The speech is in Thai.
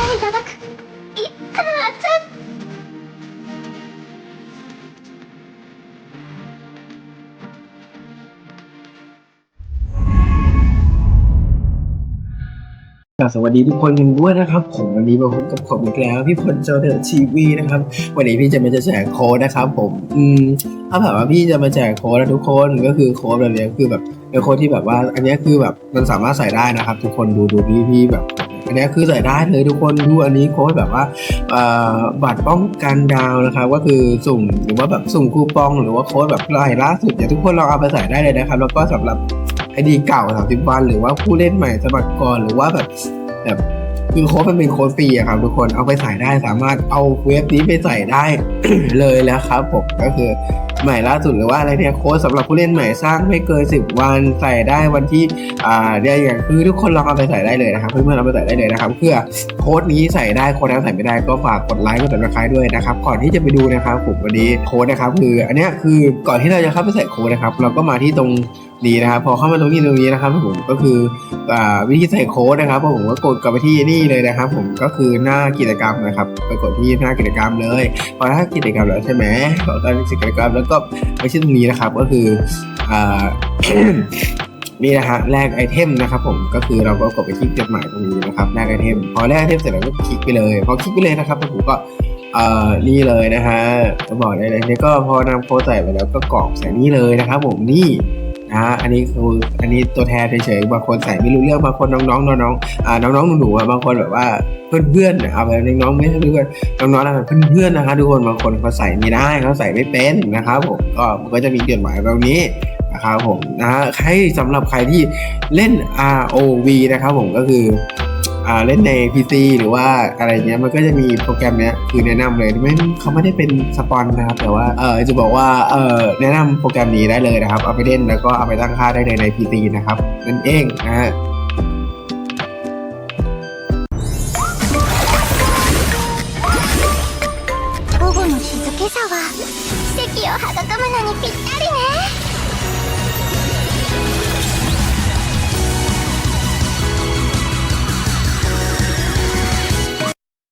手の手いただくいかつ กราบสวัสดีทุกคนกันด้วยนะครับ ผมวันนี้มาพบกับผมอีกแล้วพี่พลเจ้าเดอะทีวีนะครับ วันนี้พี่จะมาจะแจกโค้ดนะครับ ผมอืมถ้าแบบว่าพี่จะมาแจกโค้ดนะทุกคนก็คือโค้ดแบบเนี้ยคือแบบเป็นโค้ดที่แบบว่า อันเนี้ยคือแบบมันสามารถใส่ได้นะครับ ทุกคนดูดูพี่พี่แบบ อันเนี้ยคือใส่ได้เลยทุกคนดูอันนี้โค้ดแบบว่าบัตรป้องกันดาวนะครับก็คือสุ่มหรือว่าแบบสุ่มคูปอง หรือว่าโค้ดแบบรายล่าสุดเนี่ยทุกคนลองเอาไปใส่ได้เลยนะครับ แล้วก็สำหรับไอดีเก่า 30 วัน หรือว่าผู้เล่นใหม่สมัครก่อนหรือว่าแบบแบบ คือโค้ดมันเป็นโค้ดฟรีอะครับทุกคนเอาไปใส่ได้สามารถเอาเว็บนี้ไปใส่ได้ เลยแล้วครับผมก็คือใหม่ล่าสุดหรือว่าอะไรเนี่ยโค้ดสำหรับผู้เล่นใหม่สร้างไม่เกิน 10 วันใส่ได้วันที่อ่าเนี่ยอย่างคือทุกคนลองเอาไปใส่ได้เลยนะครับเพื่อนๆเอาไปใส่ได้เลยนะครับเพื่อโค้ดนี้ใส่ได้โค้ดนั้นใส่ไม่ได้ก็ฝากกดไลค์กดติดตามด้วยนะครับก่อนที่จะไปดูนะครับผมวันนี้โค้ดนะครับคืออันเนี้ยคือก่อนที่เราจะเข้าไปใส่โค้ดนะครับเราก็มาที่ตรง นี้นะครับ พอเข้ามาตรงนี้ตรงนี้นะครับผมก็คืออวิธีใส่โค้ดนะครับผมก็กดกลับไปที่นี่เลยนะครับ ผมก็คือหน้ากิจกรรมนะครับไปกดที่หน้ากิจกรรมเลยพอหน้ากิจกรรมแล้วใช่ไหมพอหน้ากิจกรรมแล้วก็ไปที่ตรงนี้นะครับก็คืออนี่นะฮะแลกไอเทมนะครับผมก็คือเราก็กดไปที่จดหมายตรงนี้นะครับแลกไอเทมพอแลกไอเทมเสร็จแล้วก็คลิกไปเลยพอคลิกไปเลยนะครับผมก็เอ่อนี่เลยนะฮะจะบอกได้เลยนี่ก็พอนำโค้ดใส่ไปแล้วก็กรอกใส่นี่เลยนะครับผมนี่ อ่าอันนี้คืออันนี้ตัวแทนเฉยๆบางคนใส่ไม่รู้เรื่องบางคนน้องๆน้องๆอ่าน้องๆหนูๆอะบางคนแบบว่าเพื่อนๆเนี่ยเอาไปน้องๆไม่ใช่เพื่อนน้องๆนะเพื่อนๆนะคะทุกคนบางคนเขาใส่ไม่ได้เขาใส่ไม่เป็นนะครับผมก็มันก็จะมีเกณฑ์หมายแบบนี้นะครับผมนะฮะใครสำหรับใครที่เล่น ROV นะครับผมก็คือ เล่นใน PC หรือว่าอะไรเงี้ยมันก็จะมีโปรแกรมเนี้ยคือแนะนำเลยไม่เขาไม่ได้เป็นสปอนนะครับ แต่ว่าเออจะบอกว่าเออแนะนำโปรแกรมนี้ได้เลยนะครับ เอาไปเล่นแล้วก็เอาไปตั้งค่าได้เลยใน PC นะครับนั่นเองนะฮะ 午後の静けさは奇跡を育むのにぴったりね